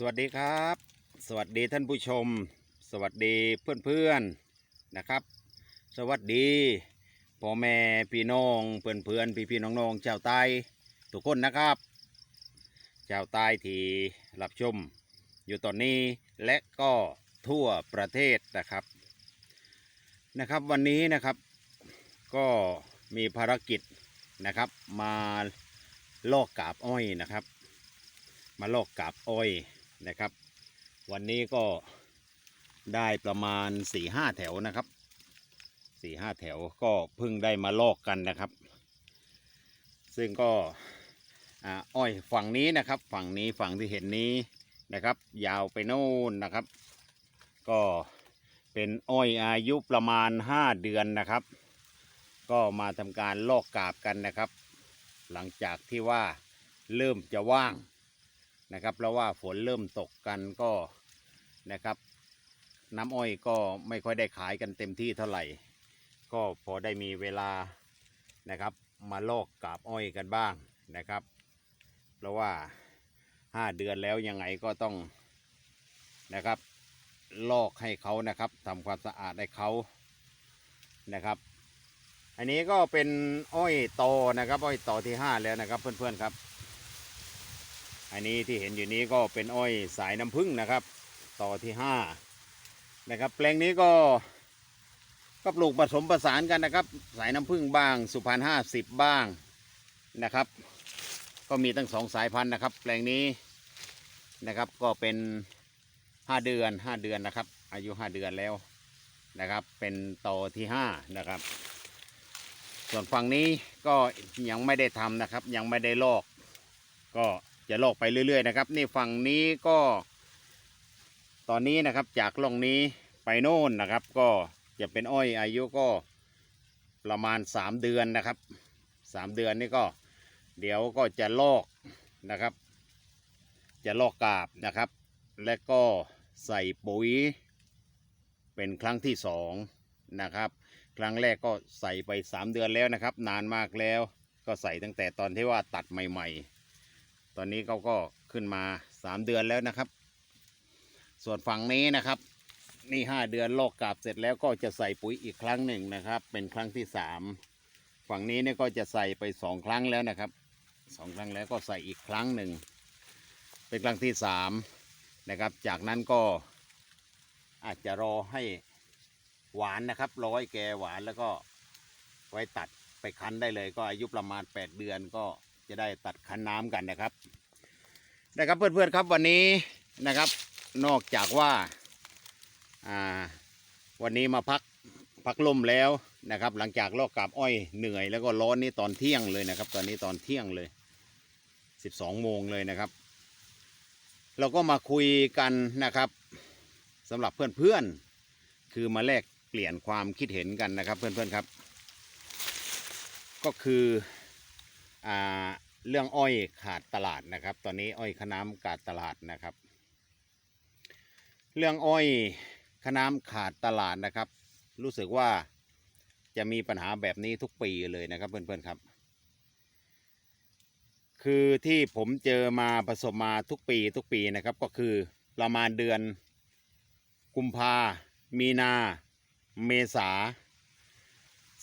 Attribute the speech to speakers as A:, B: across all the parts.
A: สวัสดีครับ สวัสดีท่านผู้ชม สวัสดีเพื่อนๆนะครับ สวัสดีพ่อแม่พี่น้องเพื่อนเพื่อนพี่พี่ๆน้องๆชาวใต้ทุกคนนะครับชาวใต้ที่รับชม อยู่ตอนนี้และก็ทั่วประเทศนะครับนะครับ วันนี้นะครับก็มีภารกิจนะครับ มาลอกกาบอ้อยนะครับ มาลอกกาบอ้อย นะครับ วันนี้ก็ได้ประมาณ4ี่ห้าแถวนะครับสี่ห้าแถวก็เพิ่งได้มาลอกกันนะครับ ซึ่งก็อ้อยฝั่งนี้นะครับ ฝั่งนี้ฝั่งที่เห็นนี้นะครับ ยาวไปโน่นนะครับ ก็เป็นอ้อยอายุประมาณ 5 เดือนนะครับ ก็มาทำการลอกกาบกันนะครับ หลังจากที่ว่าเริ่มจะว่าง นะครับเพราะว่าฝนเริ่มตกกันก็นะครับ น้ำอ้อยก็ไม่ค่อยได้ขายกันเต็มที่เท่าไหร่ ก็พอได้มีเวลานะครับ มาลอกกาบอ้อยกันบ้างนะครับ เพราะว่าห้าเดือนแล้วยังไงก็ต้องนะครับลอกให้เขานะครับทำความสะอาดให้เขานะครับ อันนี้ก็เป็นอ้อยโตนะครับ อ้อยโตที่ห้าแล้วนะครับเพื่อนๆครับ อันนี้ที่เห็นอยู่นี้ก็เป็นอ้อยสายน้ำผึ้งนะครับ ต่อที่ห้านะครับแปลงนี้ก็ก็ปลูกผสมผสานกันนะครับ สายน้ำผึ้งบ้าง สุพรรณห้าสิบบ้างนะครับ ก็มีตั้งสองสายพันธุ์นะครับ แปลงนี้นะครับก็เป็นห้าเดือนห้าเดือนนะครับ อายุห้าเดือนแล้วนะครับ เป็นต่อที่ห้านะครับ ส่วนฝั่งนี้ก็ยังไม่ได้ทำนะครับ ยังไม่ได้ลอก ก็ จะลอกไปเรื่อย ๆ นะครับ นี่ฝั่งนี้ก็ ตอนนี้นะครับจากล่องนี้ไปโน่นนะครับ ก็จะเป็นอ้อยอายุก็ประมาณ 3 เดือนนะครับ 3 เดือนนี่ก็ เดี๋ยวก็จะลอกนะครับ จะลอกกาบนะครับ และก็ใส่ปุ๋ย เป็นครั้งที่สองนะครับครั้งแรกก็ใส่ไป 3 เดือนแล้วนะครับ นานมากแล้ว ก็ใส่ตั้งแต่ตอนที่ว่าตัดใหม่ ๆ ตอนนี้เขาก็ขึ้นมา3เดือนแล้วนะครับ ส่วนฝั่งนี้นะครับ นี่5เดือนลอกกาบเสร็จแล้วก็จะใส่ปุ๋ยอีกครั้งหนึ่งนะครับ เป็นครั้งที่3ฝั่งนี้เนี่ยก็จะใส่ไป2ครั้งแล้วนะครับสองครั้งแล้วก็ใส่อีกครั้งหนึ่งเป็นครั้งที่3นะครับ จากนั้นก็อาจจะรอให้หวานนะครับรอให้แกหวานแล้วก็ไว้ตัดไปคั้นได้เลย ก็อายุประมาณ 8 เดือนก็ จะได้ตัดคันน้ำกันนะครับนะครับเพื่อนๆครับวันนี้นะครับนอกจากว่าวันนี้มาพักพักลมแล้วนะครับ หลังจากลอกกาบอ้อยเหนื่อยแล้วก็ร้อนนี่ตอนเที่ยงเลยนะครับ ตอนนี้ตอนเที่ยงเลย 12 โมงเลยนะครับ เราก็มาคุยกันนะครับสำหรับเพื่อนๆคือมาแลกเปลี่ยนความคิดเห็นกันนะครับเพื่อนๆครับ ก็คือ เรื่องอ้อยขาดตลาดนะครับ ตอนนี้อ้อยขน้ำขาดตลาดนะครับ เรื่องอ้อยขน้ำขาดตลาดนะครับ รู้สึกว่าจะมีปัญหาแบบนี้ทุกปีเลยนะครับเพื่อนๆครับ คือที่ผมเจอมาประสบมาทุกปีทุกปีนะครับ ก็คือประมาณเดือนกุมภามีนา เมษา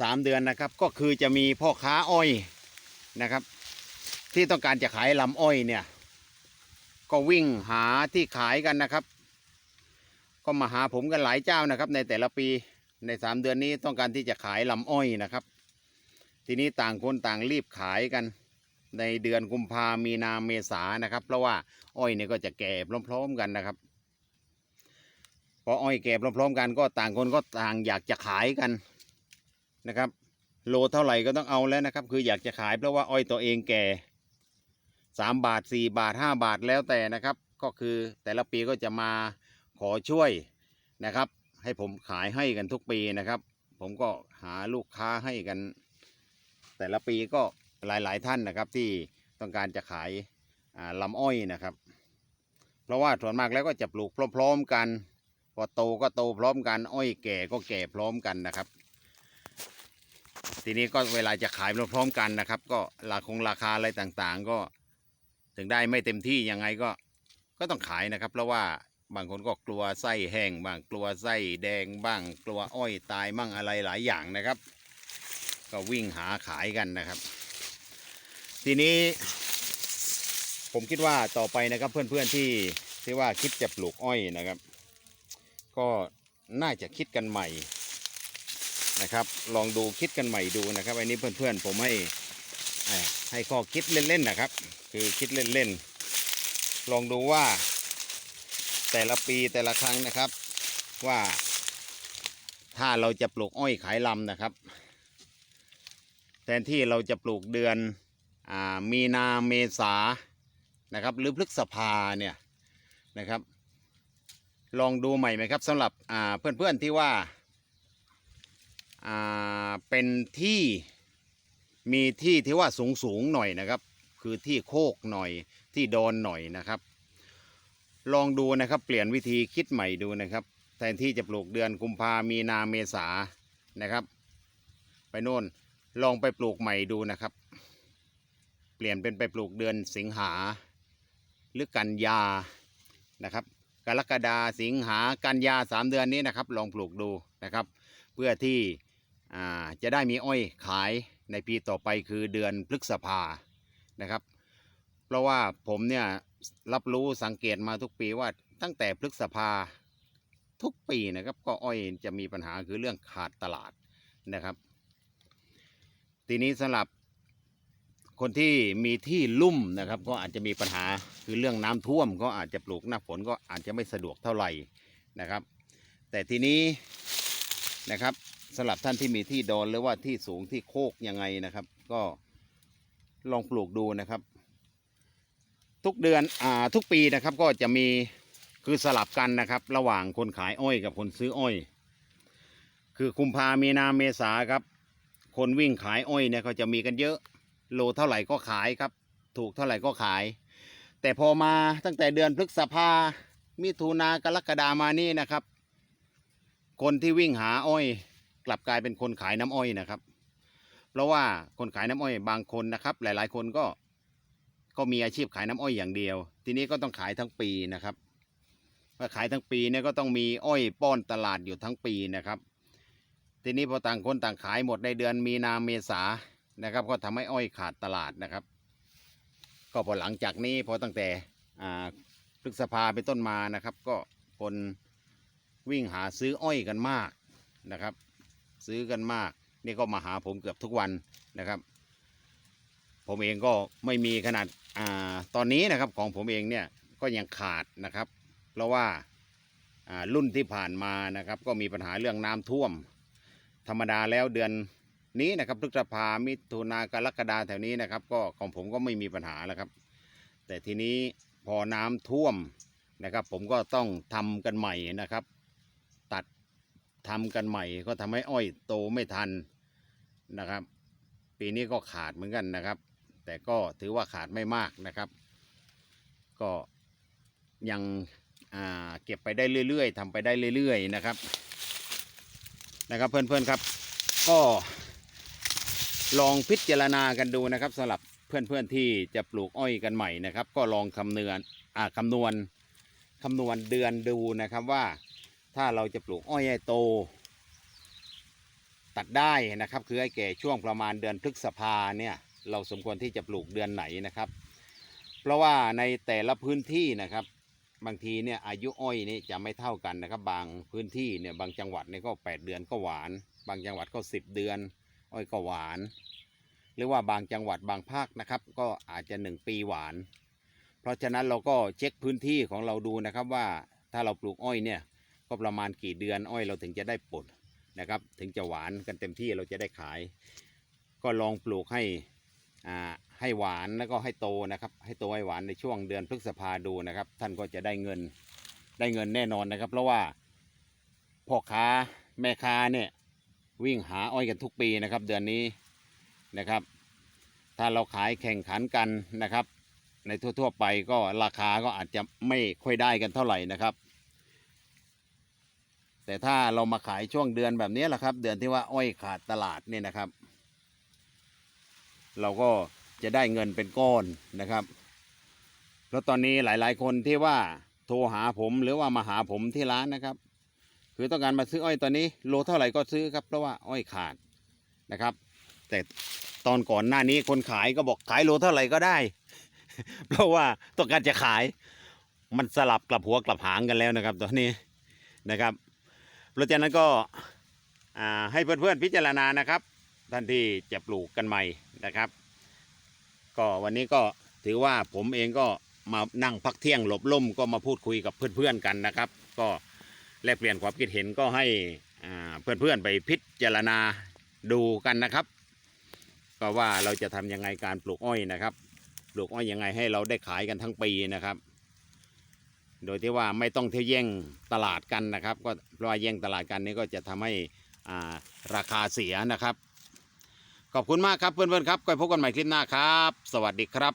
A: สามเดือนนะครับ ก็คือจะมีพ่อค้าอ้อย นะครับ ที่ต้องการจะขายลำอ้อยเนี่ย ก็วิ่งหาที่ขายกันนะครับ ก็มาหาผมกันหลายเจ้านะครับ ในแต่ละปีในสามเดือนนี้ต้องการที่จะขายลำอ้อยนะครับ ทีนี้ต่างคนต่างรีบขายกันในเดือนกุมภามีนาเมษานะครับ เพราะว่าอ้อยเนี่ยก็จะแก่พร้อมๆกันนะครับพออ้อยแก่พร้อมๆกันก็ต่างคนก็ต่างอยากจะขายกันนะครับ โลเท่าไหร่ก็ต้องเอาแล้วนะครับ คืออยากจะขายเพราะว่าอ้อยตัวเองแก่สามบาทสี่บาทห้าบาทแล้วแต่นะครับ ก็คือแต่ละปีก็จะมาขอช่วยนะครับ ให้ผมขายให้กันทุกปีนะครับ ผมก็หาลูกค้าให้กัน แต่ละปีก็หลายๆท่านนะครับ ที่ต้องการจะขายาลำอ้อยนะครับ เพราะว่าส่วนมากแล้วก็จะปลูกพร้อมๆกัน พอโตก็โตพร้อมกัน อ้อยแก่ก็แก่พร้อมกันนะครับ ทีนี้ก็เวลาจะขายพร้อมๆกันนะครับ ก็ราคงราคาอะไรต่างๆ ก็ถึงได้ไม่เต็มที่ยังไงก็ก็ต้องขายนะครับ เพราะว่าบางคนก็กลัวไส้แห้งบ้างกลัวไส้แดงบ้าง กลัวอ้อยตายบ้างอะไรหลายอย่างนะครับ ก็วิ่งหาขายกันนะครับ ทีนี้ ผมคิดว่าต่อไปนะครับเพื่อนๆที่ที่ว่าคิดจะปลูกอ้อยนะครับ ก็น่าจะคิดกันใหม่ นะครับ ลองดูคิดกันใหม่ดูนะครับอันนี้เพื่อนๆผมให้ให้ข้อคิดเล่นๆนะครับ คือคิดเล่นๆลองดูว่าแต่ละปีแต่ละครั้งนะครับว่า ถ้าเราจะปลูกอ้อยขายลำนะครับ แทนที่เราจะปลูกเดือนอมีนาเมษานะครับหรือพฤษภาเนี่ยนะครับ ลองดูใหม่ไหมครับสำหรับเพื่อนๆที่ว่า เป็นที่มีที่ที่ว่าสูงสูงๆหน่อยนะครับ คือที่โคกหน่อยที่โดนหน่อยนะครับ ลองดูนะครับเปลี่ยนวิธีคิดใหม่ดูนะครับแทนที่จะปลูกเดือนกุมภามีนาเมษานะครับ ไปโน่นลองไปปลูกใหม่ดูนะครับ เปลี่ยนเป็นไปปลูกเดือนสิงหาหรือกันยานะครับกรกฎาสิงหากันยาสามเดือนนี้นะครับ ลองปลูกดูนะครับ เพื่อที่ จะได้มีอ้อยขายในปีต่อไปคือเดือนพฤษภานะครับ เพราะว่าผมเนี่ยรับรู้สังเกตมาทุกปีว่าตั้งแต่พฤษภาทุกปีนะครับก็อ้อยจะมีปัญหาคือเรื่องขาดตลาดนะครับ ทีนี้สำหรับคนที่มีที่ลุ่มนะครับ ก็อาจจะมีปัญหาคือเรื่องน้ำท่วม ก็อาจจะปลูกหน้าฝนก็อาจจะไม่สะดวกเท่าไหร่นะครับ แต่ทีนี้นะครับ สำหรับท่านที่มีที่โดนหรือว่าที่สูงที่โคกยังไงนะครับ ก็ลองปลูกดูนะครับ ทุกเดือนอ่าทุกปีนะครับก็จะมีคือสลับกันนะครับ ระหว่างคนขายอ้อยกับคนซื้ออ้อย คือคุมภามีนาเมษาครับ คนวิ่งขายอ้อยเนี่ยเขาจะมีกันเยอะโลเท่าไหร่ก็ขายครับ ถูกเท่าไหร่ก็ขาย แต่พอมาตั้งแต่เดือนพฤษภามิถุนากรกฎามานี่นะครับ คนที่วิ่งหาอ้อย กลับกลายเป็นคนขายน้ำอ้อยนะครับ เพราะว่าคนขายน้ำอ้อยบางคนนะครับ หลายๆ คนก็ก็มีอาชีพขายน้ำอ้อยอย่างเดียว ทีนี้ก็ต้องขายทั้งปีนะครับเมื่อขายทั้งปีเนี่ยก็ต้องมีอ้อยป้อนตลาดอยู่ทั้งปีนะครับ ทีนี้พอต่างคนต่างขายหมดในเดือนมีนาเมษานะครับ ก็ทำให้อ้อยขาดตลาดนะครับ ก็พอหลังจากนี้พอตั้งแต่อ่าพฤษภาเป็นต้นมานะครับ ก็คนวิ่งหาซื้ออ้อยกันมากนะครับ ซื้อกันมาก นี่ก็มาหาผมเกือบทุกวันนะครับ ผมเองก็ไม่มีขนาดอ่าตอนนี้นะครับของผมเองเนี่ยก็ยังขาดนะครับ เพราะว่าอ่ารุ่นที่ผ่านมานะครับ ก็มีปัญหาเรื่องน้ำท่วม ธรรมดาแล้วเดือนนี้นะครับพฤษภามิถุนากรกฎาแถวนี้นะครับ ก็ของผมก็ไม่มีปัญหาแล้วครับ แต่ทีนี้พอน้ำท่วมนะครับ ผมก็ต้องทำกันใหม่นะครับ ทำกันใหม่ก็ทำให้อ้อยโตไม่ทันนะครับ ปีนี้ก็ขาดเหมือนกันนะครับ แต่ก็ถือว่าขาดไม่มากนะครับ ก็ยังเก็บไปได้เรื่อย ๆทำไปได้เรื่อย ๆ นะครับ นะครับเพื่อนๆครับ ก็ลองพิจารณากันดูนะครับสำหรับเพื่อนๆที่จะปลูกอ้อยกันใหม่นะครับ ก็ลองคำนวณอ่าคำนวณคำนวณเดือนดูนะครับว่า ถ้าเราจะปลูกอ้อยให้โต ตัดได้นะครับ คือให้แก่ช่วงประมาณเดือนพฤษภาเนี่ยเราสมควรที่จะปลูกเดือนไหนนะครับ เพราะว่าในแต่ละพื้นที่นะครับ บางทีเนี่ยอายุอ้อยนี่จะไม่เท่ากันนะครับ บางพื้นที่เนี่ยบางจังหวัดเนี่ยก็ 8 เดือนก็หวาน บางจังหวัดก็ 10 เดือน อ้อยก็หวาน หรือว่าบางจังหวัดบางภาคนะครับ ก็อาจจะ 1 ปีหวาน เพราะฉะนั้นเราก็เช็คพื้นที่ของเราดูนะครับว่าถ้าเราปลูกอ้อยเนี่ย ก็ประมาณกี่เดือนอ้อยเราถึงจะได้ผลนะครับ ถึงจะหวานกันเต็มที่เราจะได้ขาย ก็ลองปลูกให้อ่าให้หวานแล้วก็ให้โตนะครับ ให้โตให้หวานในช่วงเดือนพฤษภาดูนะครับ ท่านก็จะได้เงินได้เงินแน่นอนนะครับ เพราะว่าพ่อค้าแม่ค้าเนี่ยวิ่งหาอ้อยกันทุกปีนะครับ เดือนนี้นะครับ ถ้าเราขายแข่งขันกันนะครับ ในทั่ว ๆ ไปก็ราคาก็อาจจะไม่ค่อยได้กันเท่าไหร่นะครับ แต่ถ้าเรามาขายช่วงเดือนแบบนี้แหละครับ เดือนที่ว่าอ้อยขาดตลาดเนี่ยนะครับ เราก็จะได้เงินเป็นก้อนนะครับ แล้วตอนนี้หลาย ๆ คนที่ว่าโทรหาผมหรือว่ามาหาผมที่ร้านนะครับ คือต้องการมาซื้ออ้อยตอนนี้ โลเท่าไหร่ก็ซื้อครับเพราะว่าอ้อยขาดนะครับ แต่ตอนก่อนหน้านี้คนขายก็บอกขายโลเท่าไหร่ก็ได้ เพราะว่าต้องการจะขาย มันสลับกลับหัวกลับหางกันแล้วนะครับตอนนี้นะครับ เพราะฉะนั้นก็ให้เพื่อนๆพิจารณานะครับ ท่านที่จะปลูกกันใหม่นะครับ ก็วันนี้ก็ถือว่าผมเองก็มานั่งพักเที่ยงหลบล่มก็มาพูดคุยกับเพื่อนๆกันนะครับ ก็แลกเปลี่ยนความคิดเห็นก็ให้เพื่อนๆไปพิจารณาดูกันนะครับ ก็ว่าเราจะทำยังไงการปลูกอ้อยนะครับ ปลูกอ้อยยังไงให้เราได้ขายกันทั้งปีนะครับ โดยที่ว่าไม่ต้องเที่ยวแย่งตลาดกันนะครับ ก็เพราะว่าแย่งตลาดกันนี้ก็จะทำให้อ่าราคาเสียนะครับ ขอบคุณมากครับเพื่อนๆครับก็พบกันใหม่คลิปหน้าครับ สวัสดีครับ